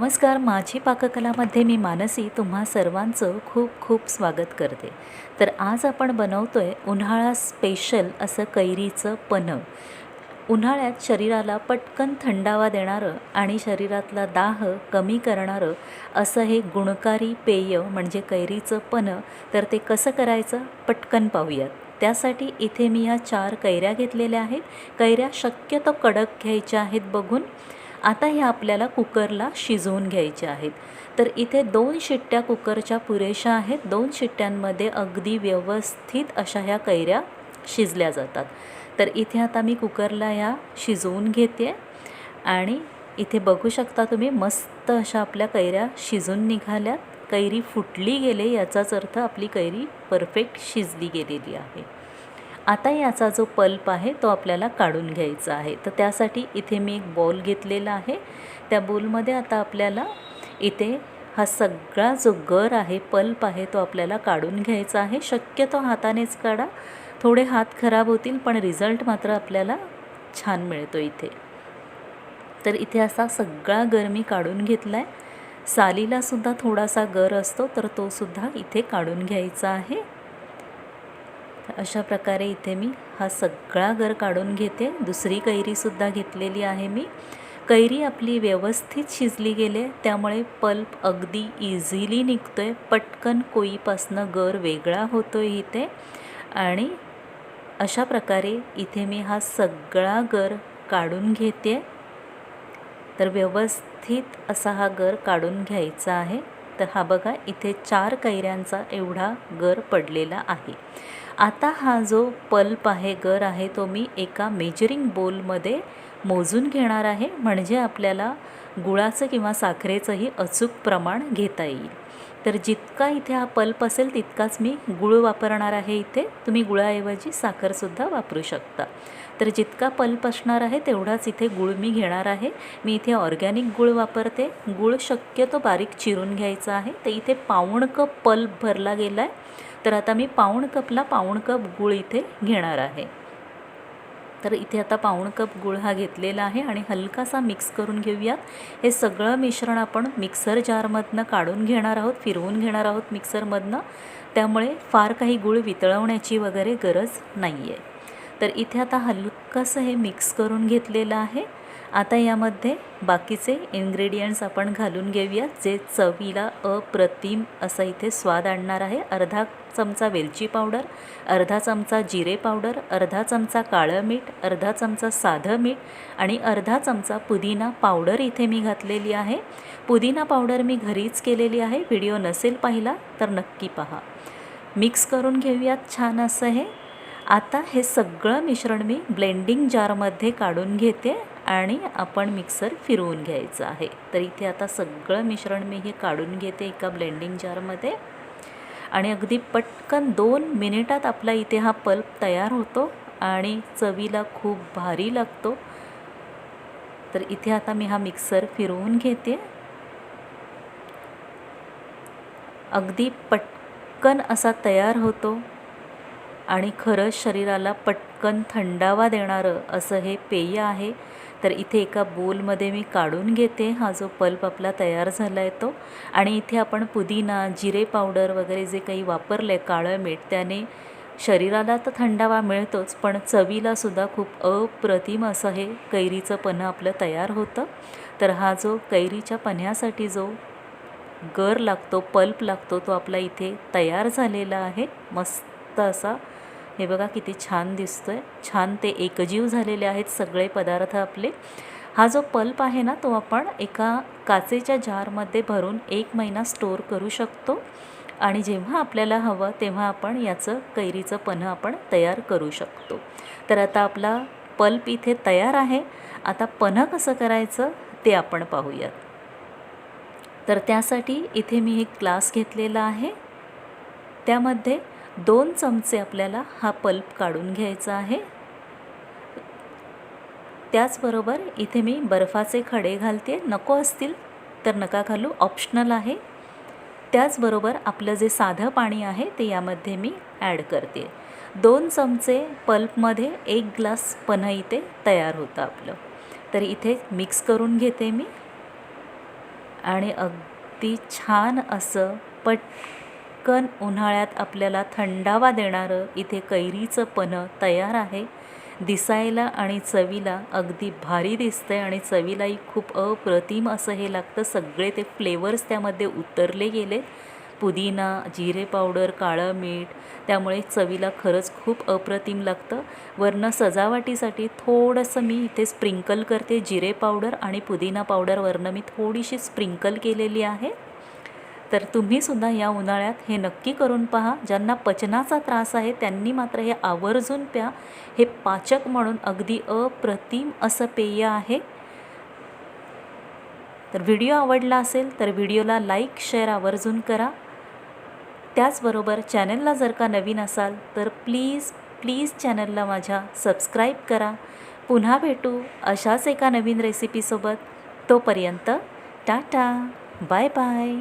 नमस्कार माझी पाककलामध्ये मी मानसी तुम्हा सर्वांचं खूप खूप स्वागत करते. तर आज आपण बनवतो आहे उन्हाळा स्पेशल असं कैरीचं पन्ह उन्हाळ्यात शरीराला पटकन थंडावा देणारं आणि शरीरातला दाह कमी करणारं असं हे गुणकारी पेय म्हणजे कैरीचं पन्ह तर ते कसं करायचं पटकन पाहूयात. त्यासाठी इथे मी ह्या चार कैऱ्या घेतलेल्या आहेत. कैऱ्या शक्यतो कडक घ्यायच्या आहेत बघून. आता ह्या आपल्याला कुकरला शिजवून घ्यायचे आहेत. तर इथे दोन शिट्ट्या कुकरच्या पुरेशा आहेत. दोन शिट्ट्यांमध्ये अगदी व्यवस्थित अशा ह्या कैऱ्या शिजल्या जातात. तर इथे आता मी कुकरला ह्या शिजवून घेते आणि इथे बघू शकता तुम्ही मस्त अशा आपल्या कैऱ्या शिजून निघाल्यात. कैरी फुटली गेले याचाच अर्थ आपली कैरी परफेक्ट शिजली गेलेली आहे. आता याचा जो पल्प आहे तो आपल्याला काढून घ्यायचा आहे. तर त्यासाठी इथे मी एक बॉल घेतलेला आहे. त्या बॉलमध्ये आता आपल्याला इथे हा सगळा जो गर आहे पल्प आहे तो आपल्याला काढून घ्यायचा आहे. शक्यतो हातानेच काढा. थोडे हात खराब होतील पण रिझल्ट मात्र आपल्याला छान मिळतो इथे. तर इथे असा सगळा गर मी काढून घेतला आहे सालीलासुद्धा थोडासा गर असतो तर तोसुद्धा इथे काढून घ्यायचा आहे. अशा प्रकारे इथे मी हा सगळा गर काढून घेते. दुसरी कैरीसुद्धा घेतलेली आहे मी. कैरी आपली व्यवस्थित शिजली गेले त्यामुळे पल्प अगदी इझिली निघतो आहे पटकन कोईपासनं गर वेगळा होतो आहे इथे. आणि अशा प्रकारे इथे मी हा सगळा गर काढून घेते. तर व्यवस्थित असा हा गर काढून घ्यायचा आहे. तर हा बघा इथे चार कैऱ्यांचा एवढा गर पडलेला आहे. आता हा जो पल्प आहे गर आहे तो मी एका मेजरिंग बोलमध्ये मोजून घेणार आहे. म्हणजे आपल्याला गुळाचं किंवा साखरेचंही अचूक प्रमाण घेता येईल. तर जितका इथे हा पल्प असेल तितकाच मी गुळ वापरणार आहे इथे. तुम्ही गुळाऐवजी साखरसुद्धा वापरू शकता. तर जितका पल्प असणार आहे तेवढाच इथे गुळ मी घेणार आहे. मी इथे ऑर्गॅनिक गुळ वापरते. गुळ शक्यतो बारीक चिरून घ्यायचा आहे. तर इथे पाऊण कप पल्प भरला गेला आहे तर आता मी पाऊण कपला पाऊण कप गूळ इथे घेणार आहे. तर इथे आता पाऊण कप गूळ हा घेतलेला आहे आणि हलकासा मिक्स करून घेऊयात. हे सगळं मिश्रण आपण मिक्सर जारमधनं काढून घेणार आहोत फिरवून घेणार आहोत मिक्सरमधनं. त्यामुळे फार काही गूळ वितळवण्याची वगैरे गरज नाही आहे तर इथे आता हलकंसं हे मिक्स करून घेतलेलं आहे. आता यामध्ये बाकीचे इन्ग्रेडियंट्स आपण घालून घेऊया जे चवीला अप्रतिम असा इथे स्वाद आणणार आहे. अर्धा चमचा वेलची पावडर अर्धा चमचा जिरे पावडर अर्धा चमचा काळं मीठ अर्धा चमचा साधं मीठ आणि अर्धा चमचा पुदिना पावडर इथे मी घातलेली आहे. पुदिना पावडर मी घरीच केलेली आहे. व्हिडिओ नसेल पाहिला तर नक्की पहा. मिक्स करून घेऊयात छान असं हे. आता हे सगळं मिश्रण मी ब्लेंडिंग जारमध्ये काढून घेते आणि आपण मिक्सर फिरवून घ्यायचं आहे. तर इथे आता सगळं मिश्रण मी हे काढून घेते एका ब्लेंडिंग जारमध्ये आणि अगदी पटकन दोन मिनिटात आपला इथे हा पल्प तयार होतो आणि चवीला खूप भारी लागतो. तर इथे आता मी हा मिक्सर फिरवून घेते. अगदी पटकन असा तयार होतो. आणि खरंच शरीराला पटकन थंडावा देणारं असं हे पेय आहे. तर इथे एका बोलमध्ये मी काढून घेते. हा जो पल्प आपला तयार झाला आहे तो. आणि इथे आपण पुदिना जिरे पावडर वगैरे जे काही वापरलं आहे काळं मीठ त्याने शरीराला तर थंडावा मिळतोच पण चवीलासुद्धा खूप अप्रतिम असं हे कैरीचं पन्हं आपलं तयार होतं. तर हा जो कैरीच्या पन्ह्यासाठी जो गर लागतो पल्प लागतो तो आपला इथे तयार झालेला आहे. मस्त असा. हे बघा किती छान दिसतो आहे छान ते एकजीव झालेले आहेत सगळे पदार्थ आपले. हा जो पल्प आहे ना तो आपण एका काचेच्या जारमध्ये भरून एक महिना स्टोअर करू शकतो. आणि जेव्हा आपल्याला हवं तेव्हा आपण याचं कैरीचं पन्ह आपण तयार करू शकतो. तर आता आपला पल्प इथे तयार आहे. आता पन्ह कसं करायचं ते आपण पाहूयात. तर त्यासाठी इथे मी एक ग्लास घेतलेला आहे. त्यामध्ये दोन चमचे आपल्याला हा पल्प काढून घ्यायचा आहे. त्याचबरोबर इथे मी बर्फाचे खडे घालते. नको असतील तर नका घालू ऑप्शनल आहे. त्याचबरोबर आपलं जे साधं पाणी आहे ते यामध्ये मी ॲड करते. दोन चमचे पल्पमध्ये एक ग्लास पन्हं इथे तयार होतं आपलं. तर इथे मिक्स करून घेते मी. आणि अगदी छान असं पट पटकन उन्हाळ्यात आपल्याला थंडावा देणारं इथे कैरीचं पन्हं तयार आहे. दिसायला आणि चवीला अगदी भारी दिसतंय आणि चवीलाही खूप अप्रतिम असं हे लागतं. सगळे ते फ्लेवर्स त्यामध्ये उतरले गेले पुदिना जिरे पावडर काळं मीठ त्यामुळे चवीला खरंच खूप अप्रतिम लागतं. वरनं सजावटीसाठी थोडंसं मी इथे स्प्रिंकल करते जिरे पावडर आणि पुदिना पावडर. वरनं मी थोडीशी स्प्रिंकल केलेली आहे. तर तुम्हीसुद्धा या उन्हाळ्यात हे नक्की करून पहा. ज्यांना पचनाचा त्रास आहे त्यांनी मात्र हे आवर्जून प्या. हे पाचक म्हणून अगदी अप्रतिम असं पेय आहे. तर व्हिडिओ आवडला असेल तर व्हिडिओला लाईक शेअर आवर्जून करा. त्याचबरोबर चॅनलला जर का नवीन असाल तर प्लीज प्लीज चॅनलला माझ्या सबस्क्राईब करा. पुन्हा भेटू अशाच एका नवीन रेसिपीसोबत तोपर्यंत टाटा बाय बाय.